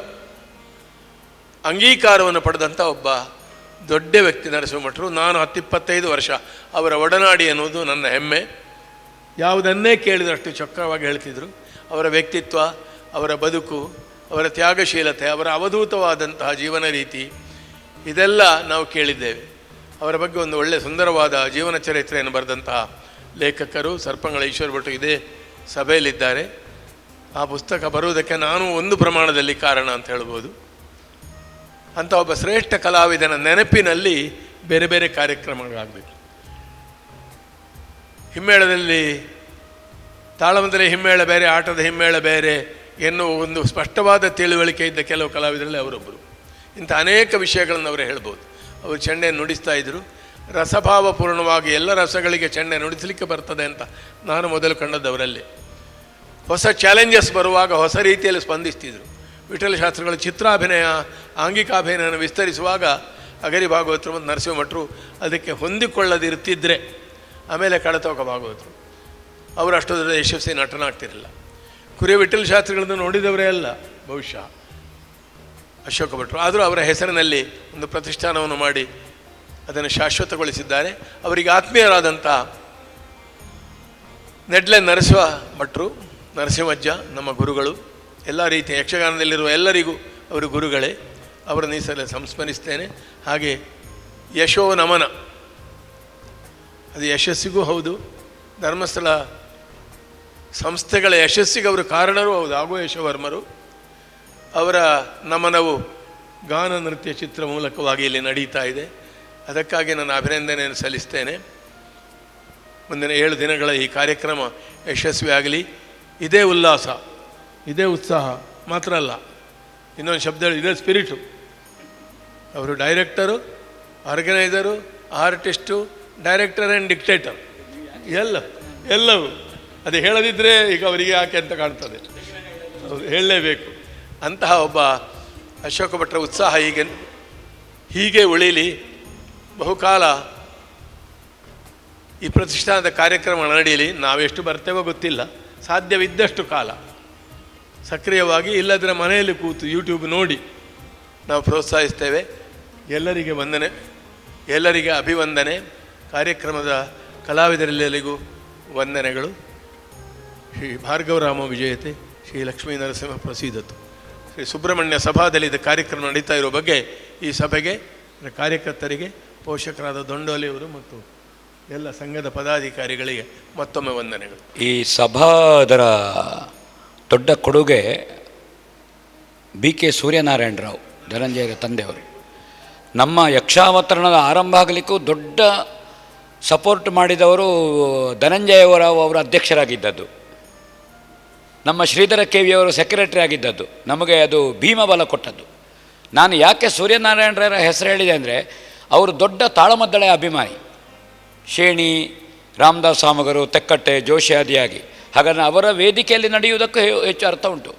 C: ಅಂಗೀಕಾರವನ್ನು ಪಡೆದಂಥ ಒಬ್ಬ ದೊಡ್ಡ ವ್ಯಕ್ತಿ ನರಸಿಂಹಭಟ್ರು ನಾನು ಹತ್ತಿಪ್ಪತ್ತೈದು ವರ್ಷ ಅವರ ಒಡನಾಡಿ ಅನ್ನೋದು ನನ್ನ ಹೆಮ್ಮೆ. ಯಾವುದನ್ನೇ ಕೇಳಿದಷ್ಟು ಚಕ್ರವಾಗಿ ಹೇಳ್ತಿದ್ರು. ಅವರ ವ್ಯಕ್ತಿತ್ವ, ಅವರ ಬದುಕು, ಅವರ ತ್ಯಾಗಶೀಲತೆ, ಅವರ ಅವಧೂತವಾದಂತಹ ಜೀವನ ರೀತಿ, ಇದೆಲ್ಲ ನಾವು ಕೇಳಿದ್ದೇವೆ. ಅವರ ಬಗ್ಗೆ ಒಂದು ಒಳ್ಳೆಯ ಸುಂದರವಾದ ಜೀವನ ಚರಿತ್ರೆಯನ್ನು ಬರೆದಂತಹ ಲೇಖಕರು ಸರ್ಪಂಗಳ ಈಶ್ವರ ಭಟ್ಟು ಇದೇ ಸಭೆಯಲ್ಲಿದ್ದಾರೆ. ಆ ಪುಸ್ತಕ ಬರುವುದಕ್ಕೆ ನಾನು ಒಂದು ಪ್ರಮಾಣದಲ್ಲಿ ಕಾರಣ ಅಂತ ಹೇಳ್ಬೋದು. ಅಂಥ ಒಬ್ಬ ಶ್ರೇಷ್ಠ ಕಲಾವಿದನ ನೆನಪಿನಲ್ಲಿ ಬೇರೆ ಬೇರೆ ಕಾರ್ಯಕ್ರಮಗಳಾಗಬೇಕು. ಹಿಮ್ಮೇಳದಲ್ಲಿ ತಾಳಮದಲ್ಲಿ ಹಿಮ್ಮೇಳ ಬೇರೆ, ಆಟದ ಹಿಮ್ಮೇಳ ಬೇರೆ ಎನ್ನುವ ಒಂದು ಸ್ಪಷ್ಟವಾದ ತಿಳುವಳಿಕೆ ಇದ್ದ ಕೆಲವು ಕಲಾವಿದರಲ್ಲಿ ಅವರೊಬ್ಬರು. ಇಂಥ ಅನೇಕ ವಿಷಯಗಳನ್ನು ಅವರು ಹೇಳ್ಬೋದು. ಅವರು ಚೆಂಡೆ ನುಡಿಸ್ತಾ ಇದ್ದರು ರಸಭಾವಪೂರ್ಣವಾಗಿ ಎಲ್ಲ ರಸಗಳಿಗೆ ಚೆಂಡೆ ನುಡಿಸಲಿಕ್ಕೆ ಬರ್ತದೆ ಅಂತ ನಾನು ಮೊದಲು ಕಂಡದ್ದವರಲ್ಲಿ. ಹೊಸ ಚಾಲೆಂಜಸ್ ಬರುವಾಗ ಹೊಸ ರೀತಿಯಲ್ಲಿ ಸ್ಪಂದಿಸ್ತಿದ್ರು. ವಿಠಲ ಶಾಸ್ತ್ರಿಗಳು ಚಿತ್ರಾಭಿನಯ, ಆಂಗಿಕಾಭಿನಯನ ವಿಸ್ತರಿಸುವಾಗ ಅಗರಿ ಭಾಗವತರು ಮತ್ತು ನರಸಿಂಹಮಠರು ಅದಕ್ಕೆ ಹೊಂದಿಕೊಳ್ಳದಿರ್ತಿದ್ರೆ ಆಮೇಲೆ ಕಡತೋಕ ಭಾಗವತರು. ಅವರು ಅಷ್ಟೊಂದು ಯಶಸ್ವಿ ನಟನಾಗ್ತಿರಲಿಲ್ಲ. ಕುರಿಯ ವಿಠಲ ಶಾಸ್ತ್ರಿಗಳನ್ನು ನೋಡಿದವರೇ ಅಲ್ಲ, ಬಹುಶಃ. ಅಶೋಕ ಭಟ್ರು. ಆದರೂ ಅವರ ಹೆಸರಿನಲ್ಲಿ ಒಂದು ಪ್ರತಿಷ್ಠಾನವನ್ನು ಮಾಡಿ ಅದನ್ನು ಶಾಶ್ವತಗೊಳಿಸಿದ್ದಾರೆ. ಅವರಿಗೆ ಆತ್ಮೀಯರಾದಂಥ ನೆಡ್ಲೆ ನರಸಿಂಹ ಭಟ್ರು, ನರಸಿಂಹಜ್ಜ, ನಮ್ಮ ಗುರುಗಳು, ಎಲ್ಲ ರೀತಿಯ ಯಕ್ಷಗಾನದಲ್ಲಿರುವ ಎಲ್ಲರಿಗೂ ಅವರು ಗುರುಗಳೇ. ಅವರನ್ನು ಈ ಸಲ ಸಂಸ್ಮರಿಸ್ತೇನೆ. ಹಾಗೆ ಯಶೋ ನಮನ. ಅದು ಯಶಸ್ಸಿಗೂ ಹೌದು. ಧರ್ಮಸ್ಥಳ ಸಂಸ್ಥೆಗಳ ಯಶಸ್ಸಿಗೆ ಅವರು ಕಾರಣರೂ ಹೌದು. ಆಗೋ ಯಶೋವರ್ಮರು. ಅವರ ನಮನವು ಗಾನ ನೃತ್ಯ ಚಿತ್ರ ಮೂಲಕವಾಗಿ ಇಲ್ಲಿ ನಡೀತಾ ಇದೆ. ಅದಕ್ಕಾಗಿ ನಾನು ಅಭಿನಂದನೆಯನ್ನು ಸಲ್ಲಿಸ್ತೇನೆ. ಮುಂದಿನ ಏಳು ದಿನಗಳ ಈ ಕಾರ್ಯಕ್ರಮ ಯಶಸ್ವಿಯಾಗಲಿ ಇದೇ ಉಲ್ಲಾಸ, ಇದೇ ಉತ್ಸಾಹ ಮಾತ್ರ ಅಲ್ಲ, ಇನ್ನೊಂದು ಶಬ್ದ ಇದೇ ಸ್ಪಿರಿಟು. ಅವರು director, organiser, artist, director and dictator, ಎಲ್ಲ, ಎಲ್ಲವೂ. ಅದು ಹೇಳದಿದ್ದರೆ ಈಗ ಅವರಿಗೆ ಯಾಕೆ ಅಂತ ಕಾಣ್ತದೆ. ಹೇಳಲೇಬೇಕು. ಅಂತಹ ಒಬ್ಬ ಅಶೋಕ ಭಟ್ರ ಉತ್ಸಾಹ ಹೀಗೆ ಹೀಗೆ ಉಳಿಲಿ. ಬಹುಕಾಲ ಈ ಪ್ರತಿಷ್ಠಾನದ ಕಾರ್ಯಕ್ರಮ ನಡೆಯಲಿ ನಾವೆಷ್ಟು ಬರ್ತೇವೋ ಗೊತ್ತಿಲ್ಲ. ಸಾಧ್ಯವಿದ್ದಷ್ಟು ಕಾಲ. ಸಕ್ರಿಯವಾಗಿ ಇಲ್ಲದರ ಮನೆಯಲ್ಲಿ ಕೂತು ಯೂಟ್ಯೂಬ್ ನೋಡಿ ನಾವು ಪ್ರೋತ್ಸಾಹಿಸ್ತೇವೆ. ಎಲ್ಲರಿಗೆ ವಂದನೆ, ಎಲ್ಲರಿಗೆ ಅಭಿವಂದನೆ. ಕಾರ್ಯಕ್ರಮದ ಕಲಾವಿದರೆಲ್ಲರಿಗೂ ವಂದನೆಗಳು. ಶ್ರೀ ಭಾರ್ಗವರಾಮ ವಿಜಯತೆ, ಶ್ರೀ ಲಕ್ಷ್ಮೀ ನರಸಿಂಹ ಪ್ರಸೀದತ್ತು ಶ್ರೀ ಸುಬ್ರಹ್ಮಣ್ಯ ಸಭಾದಲ್ಲಿ ಇದು ಕಾರ್ಯಕ್ರಮ ನಡೀತಾ ಇರೋ ಬಗ್ಗೆ ಈ ಸಭೆಗೆ ಕಾರ್ಯಕರ್ತರಿಗೆ, ಪೋಷಕರಾದ ದೊಂಡೋಲಿಯವರು ಮತ್ತು ಎಲ್ಲ ಸಂಘದ ಪದಾಧಿಕಾರಿಗಳಿಗೆ ಮತ್ತೊಮ್ಮೆ ವಂದನೆಗಳು.
A: ಈ ಸಭಾದರ ದೊಡ್ಡ ಕೊಡುಗೆ ಬಿ ಕೆ ಸೂರ್ಯನಾರಾಯಣರಾವ್, ಧನಂಜಯರ ತಂದೆಯವರು. ನಮ್ಮ ಯಕ್ಷಾವತರಣದ ಆರಂಭ ಆಗಲಿಕ್ಕೂ ದೊಡ್ಡ ಸಪೋರ್ಟ್ ಮಾಡಿದವರು ಧನಂಜಯವರಾವ್ ಅವರ ಅಧ್ಯಕ್ಷರಾಗಿದ್ದದ್ದು. ನಮ್ಮ ಶ್ರೀಧರ ಕೆವಿಯವರು ಸೆಕ್ರೆಟರಿ ಆಗಿದ್ದದ್ದು. ನಮಗೆ ಅದು ಭೀಮಬಲ ಕೊಟ್ಟದ್ದು. ನಾನು ಯಾಕೆ ಸೂರ್ಯನಾರಾಯಣರ ಹೆಸರು ಹೇಳಿದೆ ಅಂದರೆ, ಅವರು ದೊಡ್ಡ ತಾಳಮದ್ದಳೆ ಅಭಿಮಾನಿ. ಶೇಣಿ, ರಾಮದಾಸ್ ಸಾಮಗರು ತೆಕ್ಕಟ್ಟೆ, ಜೋಶಿ ಆದಿಯಾಗಿ. ಹಾಗಾಗಿ ಅವರ ವೇದಿಕೆಯಲ್ಲಿ ನಡೆಯುವುದಕ್ಕೂ ಹೆಚ್ಚು ಅರ್ಥ ಉಂಟು.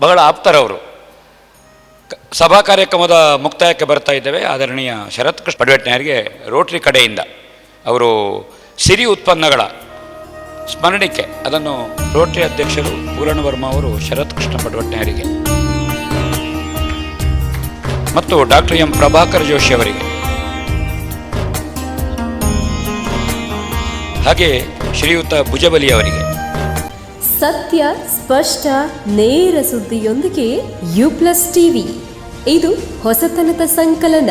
A: ಬಹಳ ಆಪ್ತರವರು ಕ- ಸಭಾ ಕಾರ್ಯಕ್ರಮದ ಮುಕ್ತಾಯಕ್ಕೆ ಬರ್ತಾ ಇದ್ದೇವೆ. ಆದರಣೀಯ ಶರತ್ ಕೃಷ್ಣ ಪಡ್ವೆಟ್ನಾಯರಿಗೆ ರೋಟ್ರಿ ಕಡೆಯಿಂದ. ಅವರು ಸಿರಿ ಉತ್ಪನ್ನಗಳ ಸ್ಮರಣಿಕೆ ಅದನ್ನು ರೋಟರಿ ಅಧ್ಯಕ್ಷರು ಪೂರಣ ವರ್ಮ ಅವರು ಶರತ್ ಕೃಷ್ಣ ಪಡ್ವಟ್ನವರಿಗೆ ಮತ್ತು ಡಾಕ್ಟರ್ ಎಂ ಪ್ರಭಾಕರ್ ಜೋಶಿ ಅವರಿಗೆ. ಹಾಗೆ ಶ್ರೀಯುತ ಭುಜಬಲಿ ಅವರಿಗೆ.
D: ಸತ್ಯ, ಸ್ಪಷ್ಟ, ನೇರ ಸುದ್ದಿಯೊಂದಿಗೆ ಯು ಪ್ಲಸ್ ಟಿವಿ. ಇದು ಹೊಸತನದ ಸಂಕಲನ.